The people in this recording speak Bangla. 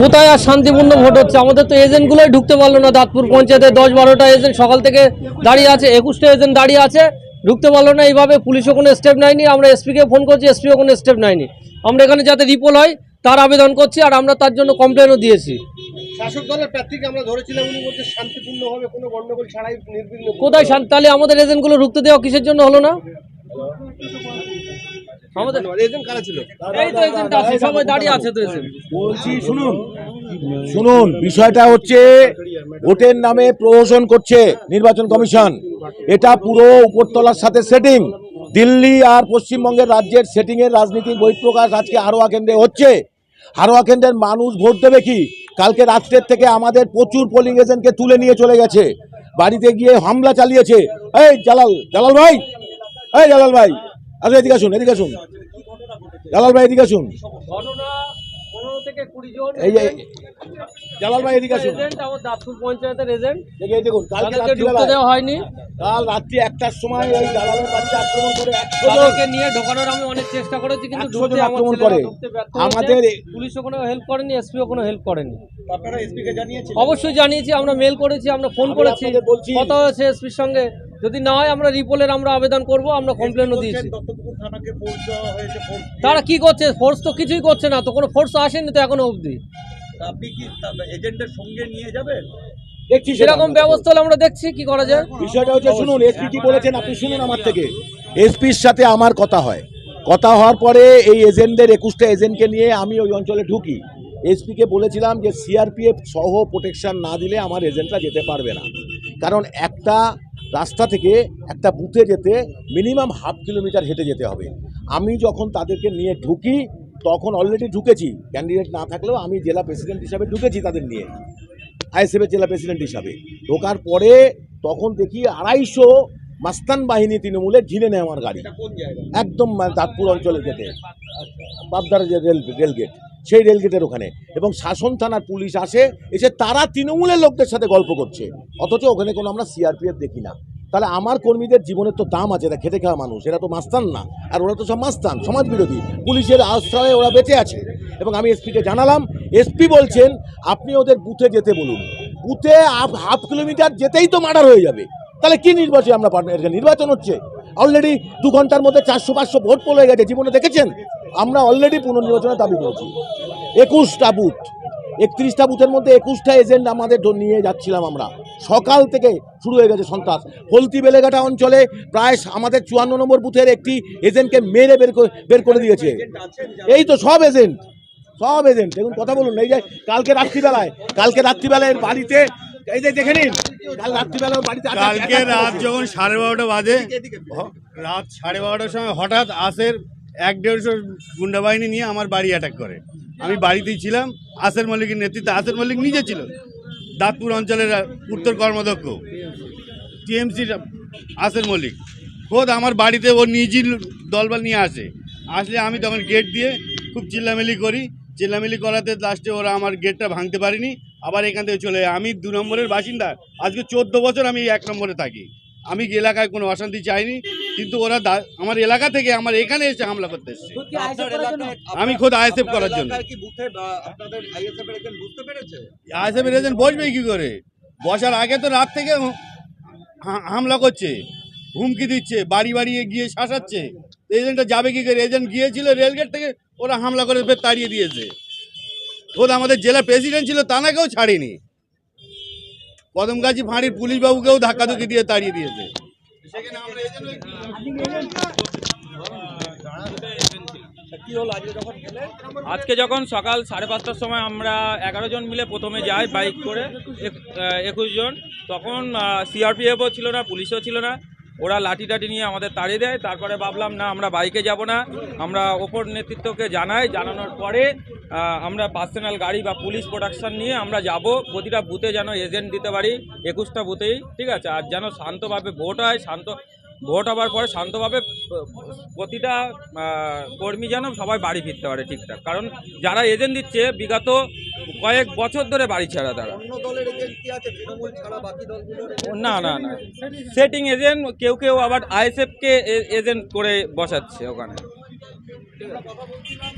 কোথায় আর শান্তিপূর্ণ ভোট হচ্ছে? আমাদের তো এজেন্টগুলোই ঢুকতে পারল না দাঁতপুর পঞ্চায়েতে। দশ বারোটা এজেন্ট সকাল থেকে দাঁড়িয়ে আছে একুশটা এজেন্ট দাঁড়িয়ে আছে ঢুকতে পারল না। এইভাবে পুলিশও কোনো স্টেপ নেয়নি আমরা এসপিকে ফোন করছি এসপিও কোনো স্টেপ নেয়নি। আমরা এখানে যাতে রিপোল হয় তার আবেদন করছি আর আমরা তার জন্য কমপ্লেনও দিয়েছি। শাসক দলের প্রার্থীকে আমরা ধরেছিলাম উনি বলছে শান্তিপূর্ণভাবে কোনো গন্ডগোল ছাড়াই নির্বিঘ্ন কোথায় তাহলে আমাদের এজেন্টগুলো ঢুকতে দেওয়া কিসের জন্য হলো না? আমাদের এজেন্ট কারা ছিল? এই তো এজেন্ট আছে সবাই দাঁড়িয়ে আছে তো এজেন্ট বলছি শুনুন শুনুন বিষয়টা হচ্ছে ভোটের নামে প্রহসন করছে নির্বাচন কমিশন। এটা পুরো উপরতলার সাথে সেটিং দিল্লি আর পশ্চিমবঙ্গের রাজ্যের সেটিং এর রাজনীতির বহিঃপ্রকাশ আজকে হারোয়া কেন্দ্রে হচ্ছে। হারোয়া কেন্দ্রের মানুষ ভোট দেবে কি? কালকে রাত্রের থেকে আমাদের প্রচুর পোলিং এজেন্টকে তুলে নিয়ে চলে গেছে। বাড়িতে গিয়ে হামলা চালিয়েছে। এই জালাল জালাল ভাই! এই জালাল ভাই! আচ্ছা এদিকে আসুন এদিকে আসুন। জালাল ভাই এদিকে আসুন। ঘটনা পনেরো থেকে কুড়ি জন। এই যে জালাল ভাই এদিকে আসুন। এজেন্ট আমার দাঁতপুর পঞ্চায়েতের এজেন্ট। দেখুন কালকে তাদেরকে ঢুকতে রাত্রিবেলায় দেওয়া হয়নি। কাল রাত্রি একটার সময় এই জালালের বাড়িতে আক্রমণ করে একশো জন নিয়ে ঢোকানোর আমি অনেক চেষ্টা করেছি কিন্তু ঢুকতে আক্রমণ করে। আমাদের। পুলিশও কোনো হেল্প করেনি এসপিও কোনো হেল্প করেনি। আপনারা এসপিকে জানিয়েছেন অবশ্যই জানিয়েছি আমরা মেল করেছি আমরা ফোন করেছি। কথা হয়েছে এসপির সঙ্গে। যদি না হয় আমরা রিপোলের আমরা আবেদন করব আমরা কমপ্লেনও দিয়েছি। থানাকে ফোর্স দেওয়া হয়েছে ফোর্স তারা কি করছে? ফোর্স তো কিছুই করছে না তো কোনো ফোর্স আসেনি তো এখনও অবধি। আপনি কি এজেন্টের সঙ্গে নিয়ে যাবেন? দেখছি সেরকম ব্যবস্থা হলে আমরা দেখছি কি করা যায়? বিষয়টা হচ্ছে শুনুন এসপি কি বলেছেন আপনি শুনুন আমার থেকে। এসপির সাথে আমার কথা হয়। কথা হওয়ার পরে এই এজেন্টদের একুশটা এজেন্টকে নিয়ে আমি ওই অঞ্চলে ঢুকি। এসপিকে বলেছিলাম যে সিআরপিএফ সহ প্রোটেকশন না দিলে আমার এজেন্টরা যেতে পারবে না। কারণ একটা রাস্তা থেকে একটা বুথে যেতে মিনিমাম হাফ কিলোমিটার হেঁটে যেতে হবে। আমি যখন তাদেরকে নিয়ে ঢুকি, তখন অলরেডি ঢুকেছি। ক্যান্ডিডেট না থাকলেও আমি জেলা প্রেসিডেন্ট হিসাবে ঢুকেছি তাদের নিয়ে। আইএসএফের জেলা প্রেসিডেন্ট হিসাবে। ঢোকার পরে তখন দেখি আড়াইশো মাস্তান বাহিনী তৃণমূলে ঘিরে নেয় আমার গাড়ি। একদম দাঁতপুর অঞ্চলের গেটে বাবদার যে রেল রেল গেট সেই রেলগেটের ওখানে। এবং শাসন থানার পুলিশ আসে, এসে তারা তৃণমূলের লোকদের সাথে গল্প করছে। অথচ ওখানে কোনো আমরা সিআরপিএফ দেখি না। তাহলে আমার কর্মীদের জীবনের তো দাম আছে, এরা খেতে খাওয়া মানুষ, এরা তো মাস্তান না। আর ওরা তো সব মাস্তান, সমাজ বিরোধী। পুলিশের আশ্রয়ে ওরা বেঁচে আছে। এবং আমি এসপিকে জানালাম এসপি বলছেন, আপনি ওদের বুথে যেতে বলুন। বুথে হাফ কিলোমিটার যেতেই তো মার্ডার হয়ে যাবে। তাহলে কি নির্বাচন আমরা পারব নির্বাচন হচ্ছে। অলরেডি দু ঘণ্টার মধ্যে চারশো পাঁচশো ভোট পড়ে গেছে, জীবনে দেখেছেন? আমরা অলরেডি পুনর্নির্বাচনের দাবি করেছি। একুশটা বুথ একত্রিশটা বুথের মধ্যে একুশটা এজেন্ট আমাদের নিয়ে যাচ্ছিলাম আমরা। সকাল থেকে শুরু হয়ে গেছে সন্ত্রাস। হলতি বেলেঘাটা অঞ্চলে প্রায় আমাদের চুয়ান্ন নম্বর বুথের একটি এজেন্টকে মেরে বের করে বের করে দিয়েছে। এই তো সব এজেন্ট সব এজেন্ট দেখুন কথা বলুন এই যে কালকে রাত্রিবেলায় কালকে রাত্রিবেলায় বাড়িতে এই যে দেখে নিন কাল রাত্রিবেলা বাড়িতে কালকে রাত। যখন সাড়ে বারোটা বাজে রাত সাড়ে বারোটার সময় হঠাৎ আসের এক দেড়শো গুন্ডা বাহিনী নিয়ে আমার বাড়ি অ্যাটাক করে। আমি বাড়িতেই ছিলাম, আসের মল্লিকের নেতৃত্বে, আসের মল্লিক নিজে ছিল। দাঁতপুর অঞ্চলের উত্তর কর্মদক্ষ টিএমসির আসের মল্লিক খোদ আমার বাড়িতে ও নিজই দলবল নিয়ে আসে। আসলে আমি তখন গেট দিয়ে খুব চিল্লামিলি করি। চিল্লামিলি করাতে লাস্টে ওরা আমার গেটটা ভাঙতে পারিনি। আবার এখান থেকে চলে। আমি দু নম্বরের বাসিন্দা। আজকে চোদ্দ বছর আমি এক নম্বরে থাকি। আমি এলাকায় কোনো অশান্তি চাইনি কিন্তু ওরা আমার এলাকা থেকে আমার এখানে এসে হামলা করতে এসছে। আমি খোদ আইএসএফ করার জন্য। কি বুথে আপনাদের আইএসএফ এজেন্ট বসবে কি করে? বসার আগে তো রাত থেকে হা- হামলা করছে হুমকি দিচ্ছে বাড়ি বাড়ি গিয়ে শাসাচ্ছে। এজেন্টটা যাবে কি করে? এজেন্ট গিয়েছিল রেলগেট থেকে ওরা হামলা করে ফের তাড়িয়ে দিয়েছে। খোদ আমাদের জেলা প্রেসিডেন্ট ছিল তা তানাকেও ছাড়েনি। কদমগাছি ফাঁড়ির পুলিশ বাবুকেও ধাক্কাধুকি দিয়ে তাড়িয়ে দিয়েছে। আজকে যখন সকাল সাড়ে পাঁচটার সময় আমরা এগারো জন মিলে প্রথমে যাই বাইক করে একুশ জন, তখন সিআরপিএফও ছিল না, পুলিশও ছিল না। ওরা লাঠি টাঠি নিয়ে আমাদের তাড়িয়ে দেয়, তারপরে ভাবলাম, না, আমরা বাইকে যাব না। আমরা ওপর নেতৃত্বকে জানাই, জানানোর পরে আমরা পার্সোনাল গাড়ি বা পুলিশ প্রোডাকশন নিয়ে আমরা যাব। প্রতিটা বুথে যেন এজেন্ট দিতে পারি একুশটা বুথেই ঠিক আছে? আর যেন শান্তভাবে ভোট হয় শান্ত ভোট হওয়ার পরে শান্তভাবে প্রতিটা কর্মী যেন সবাই বাড়ি ফিরতে পারে ঠিকঠাক। কারণ যারা এজেন্ট দিচ্ছে বিগত কয়েক বছর ধরে বাড়ি ছাড়া তারা? না না না। সেটিং এজেন্ট কেউ কেউ আবার আইএসএফকে এজেন্ট করে বসাচ্ছে ওখানে। কথা বলছিলাম